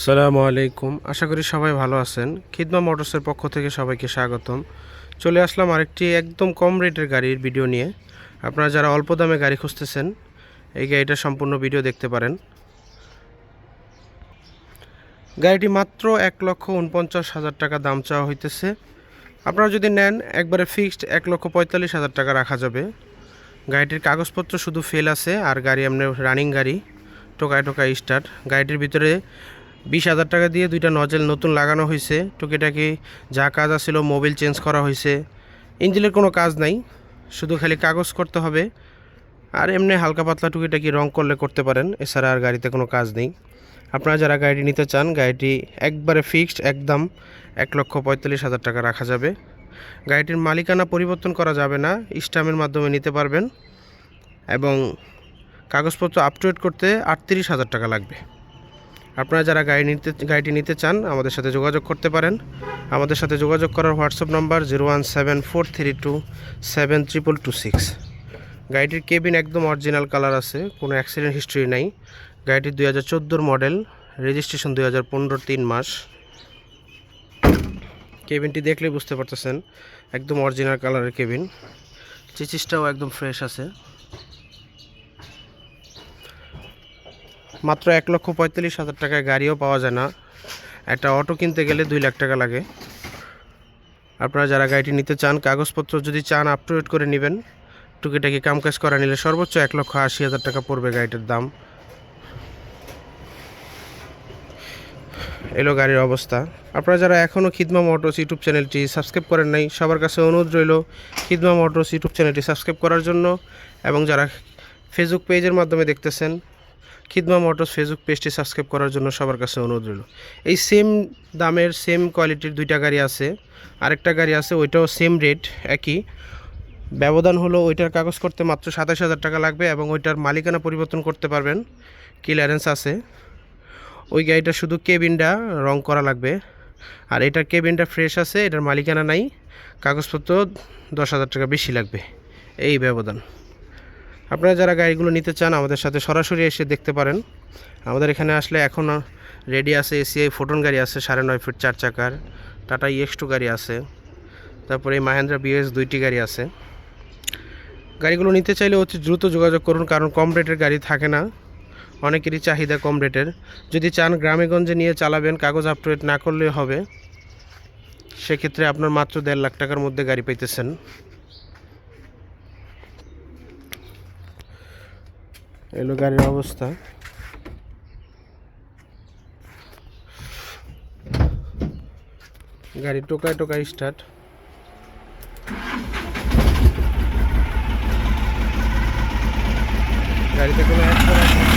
সালামু আলাইকুম। আশা করি সবাই ভালো আছেন। খিদমা মোটরসের পক্ষ থেকে সবাইকে স্বাগতম। চলে আসলাম আরেকটি একদম কম রেটের গাড়ির ভিডিও নিয়ে। আপনারা যারা অল্প দামে গাড়ি খুঁজতেছেন, এই গাড়িটা সম্পূর্ণ ভিডিও দেখতে পারেন। গাড়িটি মাত্র এক লক্ষ উনপঞ্চাশ হাজার টাকা দাম চাওয়া হইতেছে। আপনারা যদি নেন, একবারে ফিক্সড এক লক্ষ পঁয়তাল্লিশ হাজার টাকা রাখা যাবে। গাড়িটির কাগজপত্র শুধু ফেল আছে, আর গাড়ি এমনি রানিং গাড়ি, টোকায় টোকায় স্টার্ট গাড়িটির ভিতরে বিশ হাজার টাকা দিয়ে দুইটা নজেল নতুন লাগানো হয়েছে। টুকিটাকি যা কাজ আছিল মোবিল চেঞ্জ করা হয়েছে। ইঞ্জিনের কোনো কাজ নাই, শুধু খালি কাগজ করতে হবে। আর এমনি হালকা পাতলা টুকিটাকি রং করলে করতে পারেন, এছাড়া আর গাড়িতে কোনো কাজ নেই। আপনারা যারা গাড়িটি নিতে চান, গাড়িটি একবারে ফিক্সড, একদম এক লক্ষ পঁয়তাল্লিশ হাজার টাকা রাখা যাবে। গাড়িটির মালিকানা পরিবর্তন করা যাবে না, স্টামের মাধ্যমে নিতে পারবেন। এবং কাগজপত্র আপ টু ডেট করতে আটত্রিশ হাজার টাকা লাগবে। আপনারা যারা গাড়ি নিতে, গাড়িটি নিতে চান, আমাদের সাথে যোগাযোগ করতে পারেন। আমাদের সাথে যোগাযোগ করার WhatsApp number zero one seven four three two seven triple two six. গাড়িটির কেবিন একদম অরিজিনাল কালার আছে, কোনো অ্যাক্সিডেন্ট হিস্ট্রি নাই। গাড়িটি দুই হাজার চোদ্দোর মডেল, রেজিস্ট্রেশন দুই হাজার পনেরোর তিন মাস। কেবিনটি দেখলেই বুঝতে পারতেছেন, একদম অরিজিনাল কালারের কেবিন। চিচিসটাও একদম ফ্রেশ আছে। মাত্র এক লক্ষ পঁয়তাল্লিশ হাজার টাকায় গাড়িও পাওয়া যায় না। একটা অটো কিনতে গেলে দুই লাখ টাকা লাগে। আপনারা যারা গাড়িটি নিতে চান, কাগজপত্র যদি চান আপ টু ডেট করে নেবেন। টুকিটাকি কামকাজ করা নিলে সর্বোচ্চ এক লক্ষ আশি হাজার টাকা পড়বে গাড়িটার দাম। এলো গাড়ির অবস্থা। আপনারা যারা এখনও খিদমা মোটরস ইউটিউব চ্যানেলটি সাবস্ক্রাইব করেন নাই, সবার কাছে অনুরোধ রইল খিদমা মোটরস ইউটিউব চ্যানেলটি সাবস্ক্রাইব করার জন্য। এবং যারা ফেসবুক পেজের মাধ্যমে দেখতেছেন খিদমা মোটরস ফেসবুক পেজটি সাবস্ক্রাইব করার জন্য সবার কাছে অনুরোধ রইল। এই সেম দামের সেম কোয়ালিটির দুইটা গাড়ি আছে। আরেকটা গাড়ি আছে, ওইটাও সেম রেট একই। ব্যবধান হলো ওইটার কাগজ করতে মাত্র সাতাশ হাজার টাকা লাগবে এবং ওইটার মালিকানা পরিবর্তন করতে পারবেন। ক্লিয়ারেন্স আছে। ওই গাড়িটা শুধু কেবিনটা রং করা লাগবে। আর এটার কেবিনটা ফ্রেশ আছে, এটার মালিকানা নাই। কাগজপত্র দশ হাজার টাকা বেশি লাগবে। এই ব্যবধান। আপনারা যারা গাড়িগুলো নিতে চান আমাদের সাথে সরাসরি এসে দেখতে পারেন। আমাদের এখানে আসলে এখন রেডি আছে এসিআই ফোটন গাড়ি আছে, সাড়ে নয় ফিট চার চাকার। টাটা ইএক্স টু গাড়ি আছে। তারপরে মাহেন্দ্রা বিএস দুইটি গাড়ি আছে। গাড়িগুলো নিতে চাইলে অতি দ্রুত যোগাযোগ করুন, কারণ কম রেটের গাড়ি থাকে না। অনেকেরই চাহিদা কম রেটের। যদি চান গ্রামেগঞ্জে নিয়ে চালাবেন, কাগজ আপ টু ডেট না করলে হবে। সেক্ষেত্রে আপনার মাত্র দেড় লাখ টাকার মধ্যে গাড়ি পাইতেছেন। এলো গাড়ির অবস্থা। গাড়ি টোকায় টোকায় স্টার্ট গাড়িতে কোনো অ্যাক্সিডেন্ট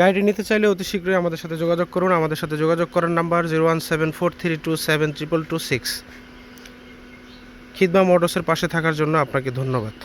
গাড়িটি নিতে চাইলে অতি শীঘ্রই আমাদের সাথে যোগাযোগ করুন। আমাদের সাথে যোগাযোগ করার number zero one seven four three two seven triple two six. Khidma মোটরসের পাশে থাকার জন্য আপনাকে ধন্যবাদ।